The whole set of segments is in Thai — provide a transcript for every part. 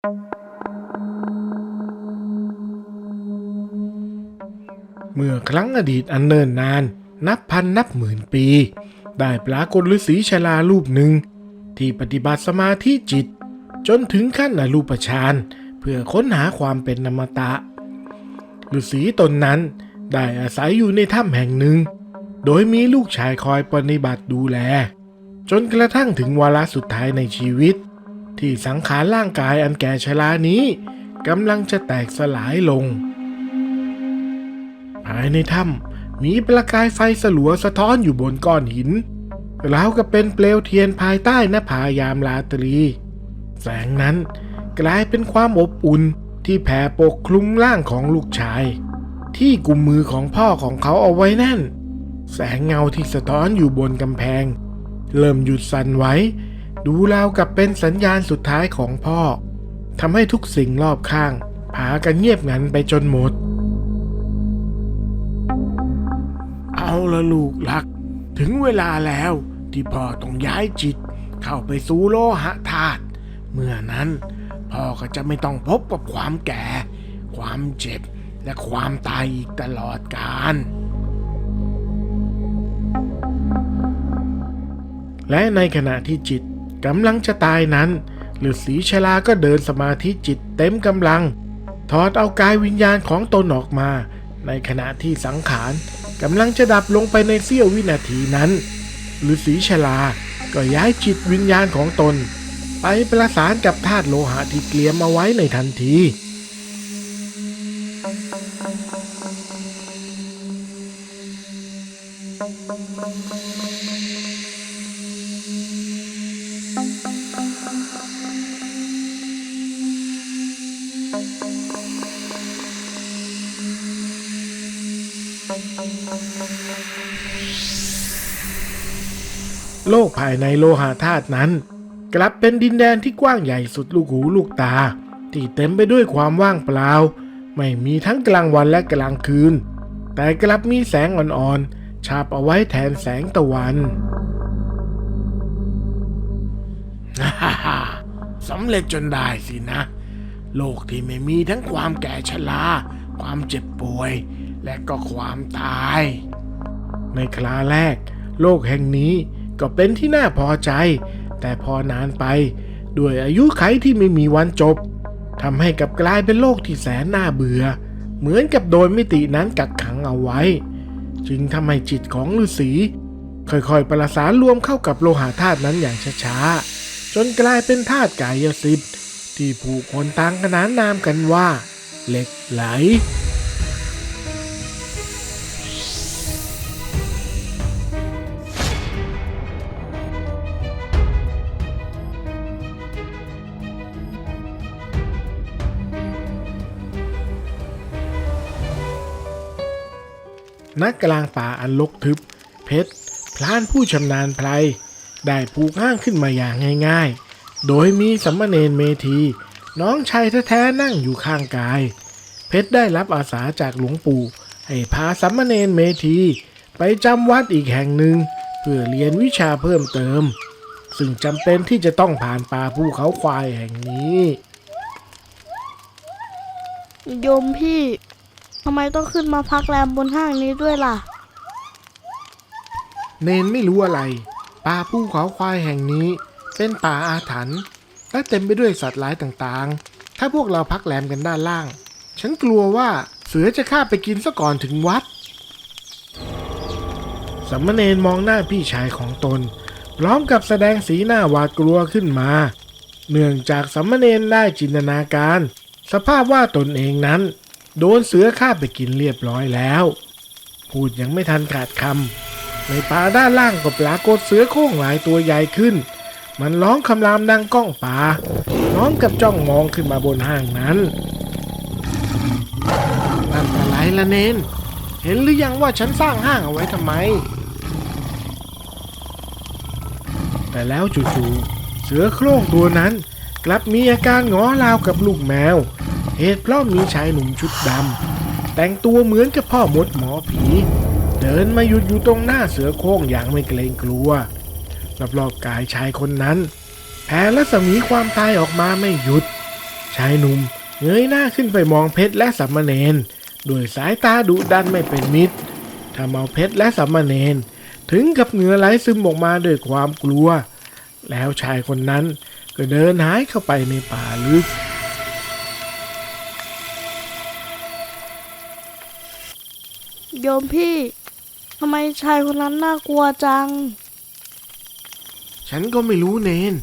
เมื่อครั้งอดีตอันเนิ่นนาน นับพันนับหมื่นปี ได้ปรากฏฤาษีชรารูปหนึ่ง ที่ปฏิบัติสมาธิจิต จนถึงขั้นอรูปฌานเพื่อค้นหาความเป็นนมตะฤาษีตนนั้นได้อาศัยอยู่ในถ้ำแห่งหนึ่ง โดยมีลูกชายคอยปฏิบัติดูแล จนกระทั่งถึงวาระสุดท้ายในชีวิต ที่สังขารร่างกายอันแก่ชรานี้กำลังจะแตกสลายลง ภายในถ้ำมีประกายไฟสลัวสะท้อนอยู่บนก้อนหินราวกับเป็นเปลวเทียนภายใต้หน้าผายามราตรี แสงนั้นกลายเป็นความอบอุ่นที่แผ่ปกคลุมร่างของลูกชาย ที่กุมมือของพ่อของเขาเอาไว้แน่น แสงเงาที่สะท้อนอยู่บนกำแพง เริ่มหยุดสั่นไหว ดูราวกับเป็นสัญญาณสุดท้ายของพ่อทำให้ทุกสิ่งรอบข้างพากันเงียบงันไปจนหมด เอาละลูกหลัก ถึงเวลาแล้วที่พ่อต้องย้ายจิต เข้าไปสู่โลหะธาตุเมื่อนั้นพ่อก็จะไม่ต้องพบกับความแก่ ความเจ็บและความตายอีกตลอดกาลและในขณะที่จิต กำลังจะตายนั้นฤาษีชราก็เดินสมาธิจิตเต็มกำลัง ถอดเอากายวิญญาณของตนออกมา ในขณะที่สังขารกำลังจะดับลงไปในเสี้ยววินาทีนั้นฤาษีชราก็ย้ายจิตวิญญาณของตน ไปประสานกับธาตุโลหะที่เกลียมเอาไว้ในทันที โลกภายในโลหะธาตุนั้น กลับเป็นดินแดนที่กว้างใหญ่สุดลูกหูลูกตา ที่เต็มไปด้วยความว่างเปล่า ไม่มีทั้งกลางวันและกลางคืน แต่กลับมีแสงอ่อนๆฉาบเอาไว้แทนแสงตะวันฮ่าฮ่าสำเร็จจนได้สินะ โลกที่ไม่มีทั้งความแก่ชรา ความเจ็บป่วย และก็ความตาย ในคราแรก โลกแห่งนี้ก็เป็นที่น่าพอใจ แต่พอนานไป ด้วยอายุไขที่ไม่มีวันจบทำให้กับกลายเป็นโลกที่แสนน่าเบื่อ เหมือนกับโดนมิตินั้นกักขังเอาไว้ จึงทำให้จิตของฤาษีค่อยๆ ประสานรวมเข้ากับโลหะธาตุนั้นอย่างช้าๆ จนกลายเป็นธาตุกายสิทธิ์ที่ผู้คนต่างขนานนามกันว่า เหล็กไหล นักกลางป่าอันลกทึบ เพชรพลานผู้ชำนาญไพรได้ผูกห้างขึ้นมาอย่างง่ายๆ โดยมีสัมมเนนเมธี น้องชายแท้ๆนั่งอยู่ข้างกาย เพชรได้รับอาสาจากหลวงปู่ให้พาสัมมเนนเมธี ไปจำวัดอีกแห่งหนึ่ง เพื่อเรียนวิชาเพิ่มเติม ซึ่งจำเป็นที่จะต้องผ่านป่าภูเขาควายแห่งนี้ ยมพี่ ทำไมต้องขึ้นมาพักแรมบนห้างนี้ด้วยล่ะ เนนไม่รู้อะไร ป่าภูเขาควายแห่งนี้ เป็นป่าอาถรรพ์และเต็มไปด้วยสัตว์ร้ายต่างๆ ถ้าพวกเราพักแรมกันด้านล่าง ฉันกลัวว่าเสือจะฆ่าไปกินซะก่อนถึงวัดสามเณรมองหน้าพี่ชายของตน พร้อมกับแสดงสีหน้าหวาดกลัวขึ้นมา เนื่องจากสามเณรได้จินตนาการ สภาพว่าตนเองนั้น โดนเสือฆ่าไปกินเรียบร้อยแล้ว พูดยังไม่ทันขาดคำในป่าด้านล่างก็ปรากฏเสือโคร่งหลายตัวใหญ่ขึ้น มันร้องคำรามดังก้องป่าพร้อมกับจ้องมองขึ้นมาบนห้างนั้นนั่นอะไรละเนน เห็นหรือยังว่าฉันสร้างห้างเอาไว้ทำไม แต่แล้วจู่ๆเสือโคร่งตัวนั้น กลับมีอาการงอราวกับลูกแมว เหตุเพราะมีชายหนุ่มชุดดำแต่งตัวเหมือนกับพ่อมดหมอผี เดินมาหยุดอยู่ตรงหน้าเสือโคร่งอย่างไม่เกรงกลัวรอบๆกายชายคนนั้นแผ่รัศมีความตายออกมาไม่หยุด ชายหนุ่มเงยหน้าขึ้นไปมองเพชรและสามมาเณรด้วยสายตาดุดันไม่เป็นมิตรทำเอาเพชรและสามมาเณรถึงกับเหงื่อไหลซึมออกมาด้วยความกลัว แล้วชายคนนั้นก็เดินหายเข้าไปในป่าลึก โยมพี่ ทำไมชายคนนั้นน่ากลัวจัง ฉันก็ไม่รู้เนน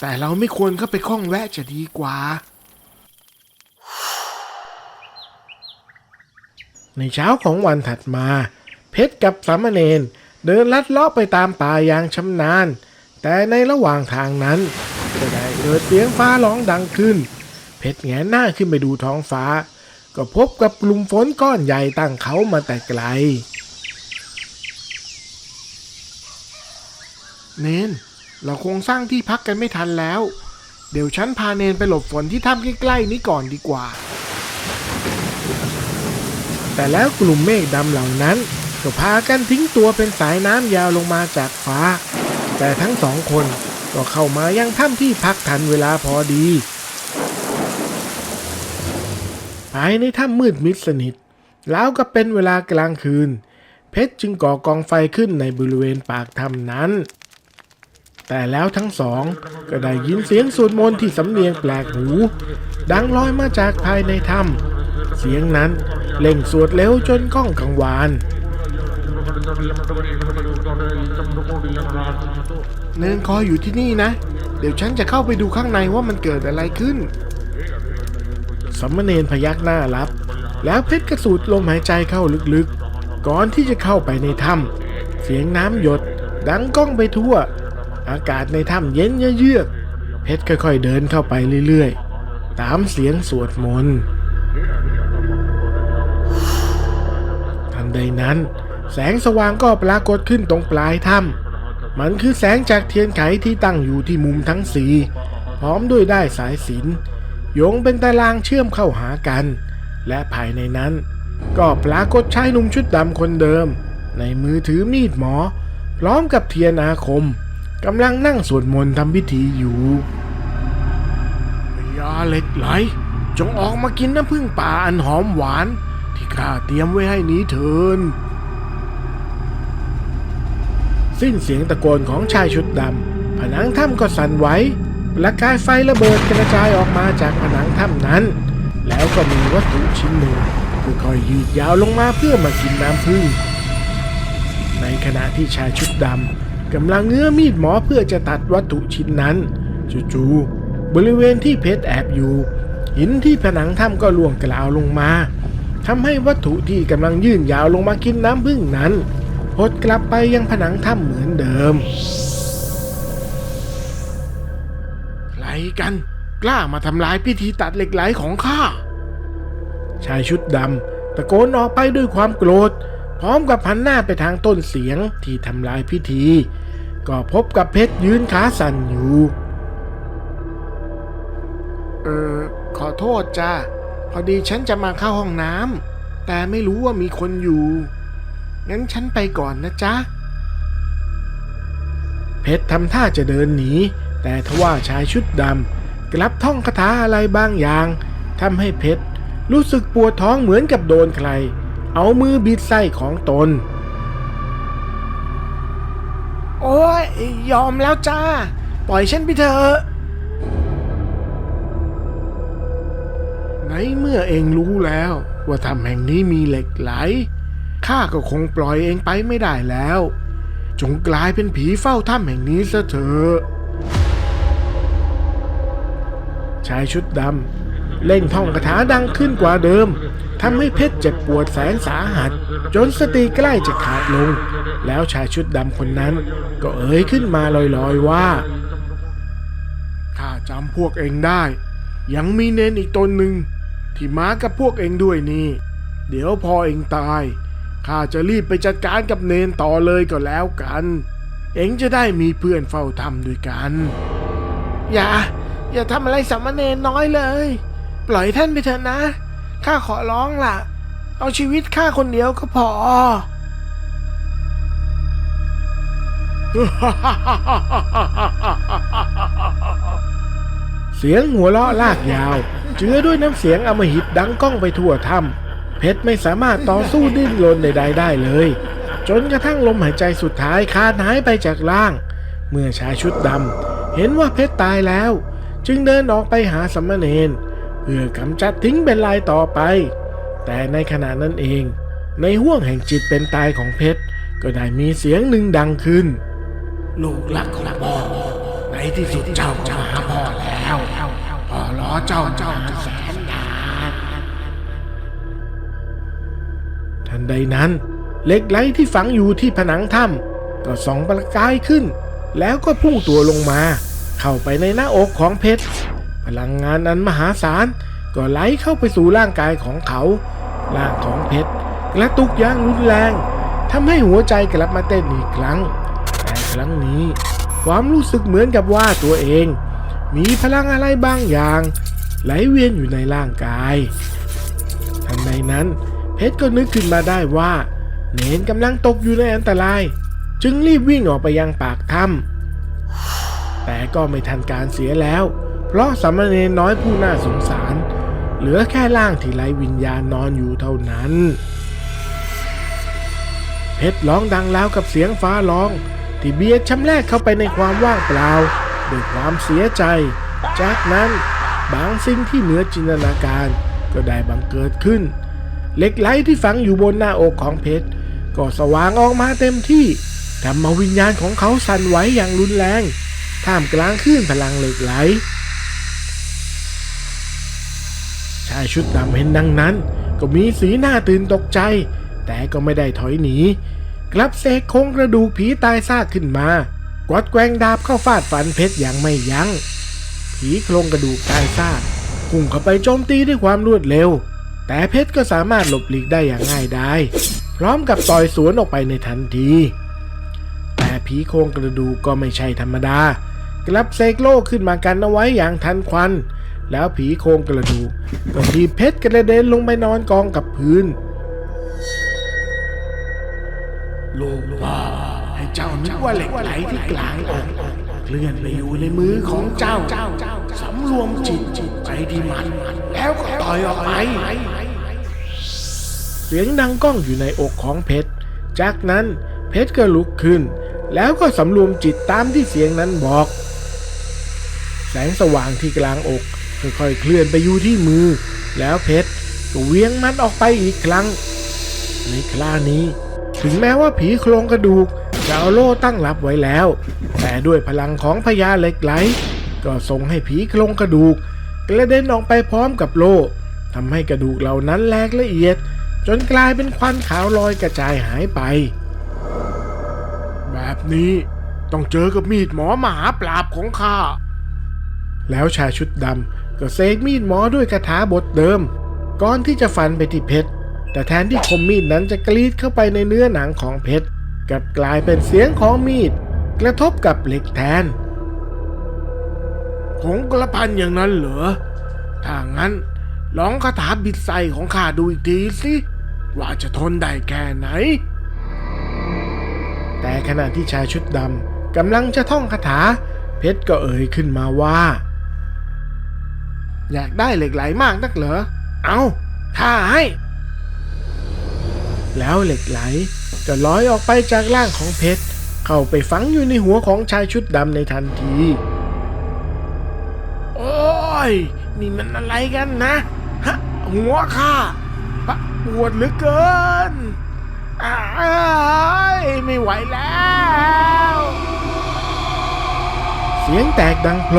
แต่เราไม่ควรเข้าไปข้องแวะจะดีกว่า ในเช้าของวันถัดมา เพชรกับสามเณรเดินลัดเลาะไปตามป่าอย่างชำนาญ แต่ในระหว่างทางนั้นก็ได้เกิดเสียงฟ้าร้องดังขึ้น เพชรแงนหน้าขึ้นไปดูท้องฟ้า ก็พบกับกลุ่มฝนก้อนใหญ่ตั้งเขามาแต่ไกล เนน เราคงสร้างที่พักกันไม่ทันแล้ว เดี๋ยวฉันพาเนนไปหลบฝนที่ถ้ำใกล้ๆนี้ก่อนดีกว่า แต่แล้วกลุ่มเมฆดำเหล่านั้น ก็พากันทิ้งตัวเป็นสายน้ำยาวลงมาจากฟ้า แต่ทั้งสองคนก็เข้ามายังถ้ำที่พักทันเวลาพอดี ภายในถ้ำมืดมิดสนิท แล้วก็เป็นเวลากลางคืน เพชรจึงก่อกองไฟขึ้นในบริเวณปากถ้ำนั้น แต่แล้วทั้งสองก็ได้ยินเสียงสวดมนต์ที่สำเนียงแปลกหู ดังลอยมาจากภายในถ้ำเสียงนั้นเล่งสวดเร็วจนก้องกังวานเนินคอยอยู่ที่นี่นะ เดี๋ยวฉันจะเข้าไปดูข้างในว่ามันเกิดอะไรขึ้น สมณเณรพยักหน้ารับ แล้วเพชรกระสูดลมหายใจเข้าลึกๆ ก่อนที่จะเข้าไปในถ้ำเสียงน้ำหยด ดังก้องไปทั่ว อากาศในถ้ำเย็นเยือกเพชรค่อยๆเดินเข้าไปเรื่อยๆ ตามเสียงสวดมนต์ทันใดนั้น แสงสว่างก็ปรากฏขึ้นตรงปลายถ้ำมันคือแสงจากเทียนไขที่ตั้งอยู่ที่มุมทั้งสี่พร้อมด้วยได้สายสิน ยงเป็นตารางเชื่อมเข้าหากัน และภายในนั้น ก็ปรากฏชายหนุ่มชุดดำคนเดิม ในมือถือมีดหมอ พร้อมกับเทียนอาคมกำลังนั่งสวดมนต์ทำพิธีอยู่พญาเหล็กไหล จงออกมากินน้ำผึ้งป่าอันหอมหวาน ที่ข้าเตรียมไว้ให้นี้เถินสิ้นเสียงตะโกนของชายชุดดำผนังถ้ำก็สั่นไหว ประกายไฟระเบิดกระจายออกมาจากผนังถ้ำนั้น แล้วก็มีวัตถุชิ้นหนึ่งค่อยๆยืดยาวลงมาเพื่อมากินน้ำผึ้งในขณะที่ชายชุดดำกำลังเงื้อมีดหมอเพื่อจะตัดวัตถุชิ้นนั้นจู่ๆบริเวณที่เพชรแอบอยู่ หินที่ผนังถ้ำก็ล่วงกล่าวลงมาทำให้วัตถุที่กำลังยื่นยาวลงมากินน้ำผึ้งนั้นหดกลับไปยังผนังถ้ำเหมือนเดิม กัน กล้ามาทำลายพิธีตัดเหล็กไหลของข้า ชายชุดดำตะโกนออกไปด้วยความโกรธ พร้อมกับพันหน้าไปทางต้นเสียงที่ทำลายพิธี ก็พบกับเพชรยืนขาสั่นอยู่ เออ ขอโทษจ้าพอดีฉันจะมาเข้าห้องน้ำแต่ไม่รู้ว่ามีคนอยู่ งั้นฉันไปก่อนนะจ๊ะ เพชรทำท่าจะเดินหนี แต่ทว่าชายชุดดำกลับท่องคาถาอะไรบางอย่างทำให้เพชรรู้สึกปวดท้องเหมือนกับโดนใคร เอามือบิดไส้ของตน โอ้ยยอมแล้วจ้า ปล่อยฉันไปเถอะในเมื่อเองรู้แล้วว่าถ้ำแห่งนี้มีเหล็กไหลข้าก็คงปล่อยเองไปไม่ได้แล้ว จงกลายเป็นผีเฝ้าถ้ำแห่งนี้ซะเถอะ ชายชุดดำเล่นท่องคาถาดังขึ้นกว่าเดิมทำให้เพชรเจ็บปวดแสนสาหัส จนสติใกล้จะขาดลง แล้วชายชุดดำคนนั้น ก็เอ่ยขึ้นมาลอยๆว่าข้าจำพวกเองได้ ยังมีเนนอีกตนหนึ่ง ที่มากับพวกเองด้วยนี่ เดี๋ยวพอเองตายข้าจะรีบไปจัดการกับเนนต่อเลยก็แล้วกัน เองจะได้มีเพื่อนเฝ้าทำด้วยกัน อย่า อย่าทำอะไรสามเณรน้อยเลย ปล่อยท่านไปเถอะนะ ข้าขอร้องล่ะ เอาชีวิตข้าคนเดียวก็พอ เสียงหัวเราะลากยาว เจือด้วยน้ำเสียงอมหิตดังก้องไปทั่วถ้ำเพชรไม่สามารถต่อสู้ดิ้นรนใดๆได้เลย จนกระทั่งลมหายใจสุดท้ายขาดหายไปจากร่าง เมื่อชายชุดดำเห็นว่าเพชรตายแล้ว จึงเดินออกไปหาสมณเณรเพื่อกำจัดทิ้งเป็นลายต่อไป แต่ในขณะนั้นเอง ในห้วงแห่งจิตเป็นตายของเพชร ก็ได้มีเสียงหนึ่งดังขึ้น ลูกรักของพ่อในที่สุดเจ้าก็มาหาพ่อแล้วพ่อรอเจ้าเจ้าแสนนานทันใดนั้นเหล็กไหลที่ฝังอยู่ที่ผนังถ้ำก็ส่องประกายขึ้น แล้วก็พุ่งตัวลงมา เข้าไปในหน้าอกของเพชร พลังงานนั้นมหาศาลก็ไหลเข้าไปสู่ร่างกายของเขาร่างของเพชรกระตุกอย่างรุนแรงทำให้หัวใจกลับมาเต้นอีกครั้ง แต่ครั้งนี้ ความรู้สึกเหมือนกับว่าตัวเอง มีพลังอะไรบางอย่าง ไหลเวียนอยู่ในร่างกายทันใดนั้น เพชรก็นึกขึ้นมาได้ว่า เนนกำลังตกอยู่ในอันตราย จึงรีบวิ่งออกไปยังปากถ้ำ แต่ก็ไม่ทันการเสียแล้ว เพราะสามเณรน้อยผู้น่าสงสาร เหลือแค่ร่างที่ไร้วิญญาณนอนอยู่เท่านั้น เพชรร้องดังแล้วกับเสียงฟ้าร้อง ที่เบียดชำแรกเข้าไปในความว่างเปล่าด้วยความเสียใจ จากนั้นบางสิ่งที่เหนือจินตนาการก็ได้บังเกิดขึ้น เหล็กไหลที่ฝังอยู่บนหน้าอกของเพชรก็สว่างออกมาเต็มที่ทำมาวิญญาณของเขาสั่นไหวอย่างรุนแรง ท่ามกลางคลื่นพลังเหล็กไหล ชายชุดดำเห็นดังนั้น ก็มีสีหน้าตื่นตกใจ แต่ก็ไม่ได้ถอยหนี กลับเสกโครงกระดูกผีตายซากขึ้นมากวัดแกว่งดาบเข้าฟาดฟันเพชรอย่างไม่ยัง้ง ผีโครงกระดูกตายซากพุ่งเข้าไปโจมตีด้วยความรวดเร็ว แต่เพชรก็สามารถหลบหลีกได้อย่างง่ายดายพร้อมกับต่อยสวนออกไปในทันที ผีโครงกระดูกก็ไม่ใช่ธรรมดากลับเสกโล่ขึ้นมากันเอาไว้อย่างทันควัน แล้วผีโครงกระดูกก็ทีเพชรกระเด็นลงไปนอนกองกับพื้นลูกพ่อให้เจ้านึกว่าเหล็กไหลที่กลางอกเคลื่อนไปอยู่ในมือของเจ้าสำรวมจิตไปที่มัน แล้วก็ต่อยออกไปเสียงดังก้องอยู่ในอกของเพชร จากนั้นเพชรก็ลุกขึ้น แล้วก็สำรวมจิตตามที่เสียงนั้นบอก แสงสว่างที่กลางอกค่อยๆเคลื่อนไปอยู่ที่มือ แล้วเพชรก็เวียงมันออกไปอีกครั้ง ในคราวนี้ ถึงแม้ว่าผีโครงกระดูกจะเอาโล่ตั้งรับไว้แล้ว แต่ด้วยพลังของพญาเหล็กไหล ก็ส่งให้ผีโครงกระดูกกระเด็นออกไปพร้อมกับโล่ทำให้กระดูกเหล่านั้นแหลกละเอียด จนกลายเป็นควันขาวลอยกระจายหายไป นี้ต้องเจอกับมีดหมอหมาปราบของข้า แล้วชายชุดดำก็เซกมีดหมอด้วยคาถาบทเดิม ก่อนที่จะฟันไปที่เพชร แต่แทนที่คมมีดนั้นจะกรีดเข้าไปในเนื้อหนังของเพชรกลับกลายเป็นเสียงของมีด กระทบกับเหล็กแทนผงกระพันอย่างนั้นเหรอ ถ้างั้นลองคาถาบิดใส่ของข้าดูอีกทีสิ ว่าจะทนได้แค่ไหน แต่ขณะที่ชายชุดดำกำลังจะท่องคาถา เพชรก็เอ่ยขึ้นมาว่า อยากได้เหล็กไหลมากนักเหรอ เอาข้าให้ แล้วเหล็กไหลก็ลอยออกไปจากร่างของเพชร เข้าไปฝังอยู่ในหัวของชายชุดดำในทันที โอ้ย นี่มันอะไรกันนะ ฮะ หัวข้าปะปวดเหลือเกิน อ้ายไม่ไหวแล้ว เสียงแตกดังโพล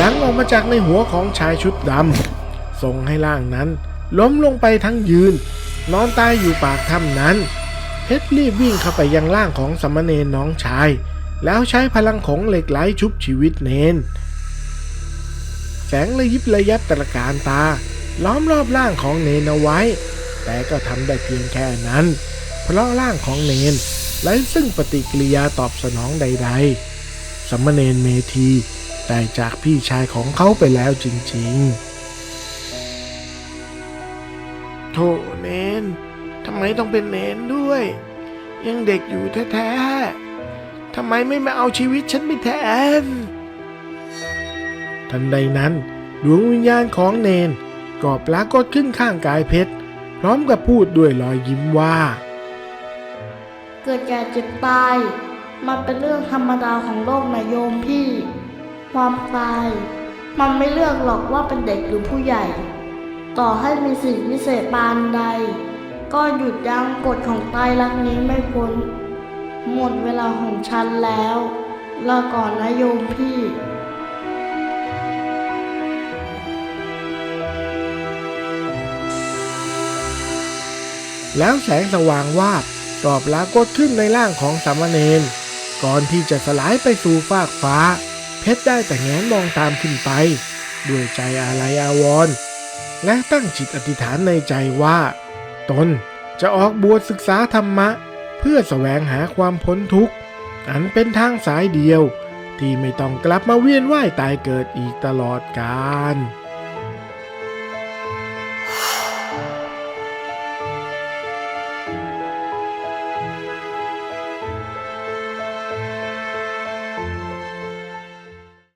ดังออกมาจากในหัวของชายชุดดำส่งให้ร่างนั้น ล้มลงไปทั้งยืน นอนตายอยู่ปากถ้ำนั้นเพชรรีบวิ่งเข้าไปยังร่างของสมณเณรน้องชาย แล้วใช้พลังของเหล็กไหลชุบชีวิตเนน แสงระยิบระยับตระการตา ล้อมรอบร่างของเนนเอาไว้ แต่ก็ทำได้เพียงแค่นั้น เพราะร่างของเนนไร้ซึ่งปฏิกิริยาตอบสนองใด ๆ สมณเณรเมธีได้จากพี่ชายของเขาไปแล้วจริงๆ โธ่เนนทำไมต้องเป็นเนนด้วย ยังเด็กอยู่แท้ๆทำไมไม่มาเอาชีวิตฉันไปแทน ทันใดนั้นดวงวิญญาณของเนนก็ปรากฏขึ้นข้างกายเพชร พร้อมกับพูดด้วยรอยยิ้มว่า เกิดแก่เจ็บตาย มันเป็นเรื่องธรรมดาของโลกนะโยมพี่ ความตาย มันไม่เลือกหรอกว่าเป็นเด็กหรือผู้ใหญ่ ต่อให้มีสิ่งวิเศษปานใด ก็หยุดยั้งกฎของตายรักนี้ไม่พ้น หมดเวลาของฉันแล้วลาก่อนนะโยมพี่แล้วแสงสว่างวาบ ก็ปรากฏขึ้นในร่างของสามเณรก่อนที่จะสลายไปสู่ฟากฟ้า เพชรได้แต่แงนมองตามขึ้นไป ด้วยใจอาลัยอาวรณ์และตั้งจิตอธิษฐานในใจว่า ตนจะออกบวชศึกษาธรรมะ เพื่อแสวงหาความพ้นทุกข์ อันเป็นทางสายเดียว ที่ไม่ต้องกลับมาเวียนว่ายตายเกิดอีกตลอดกาล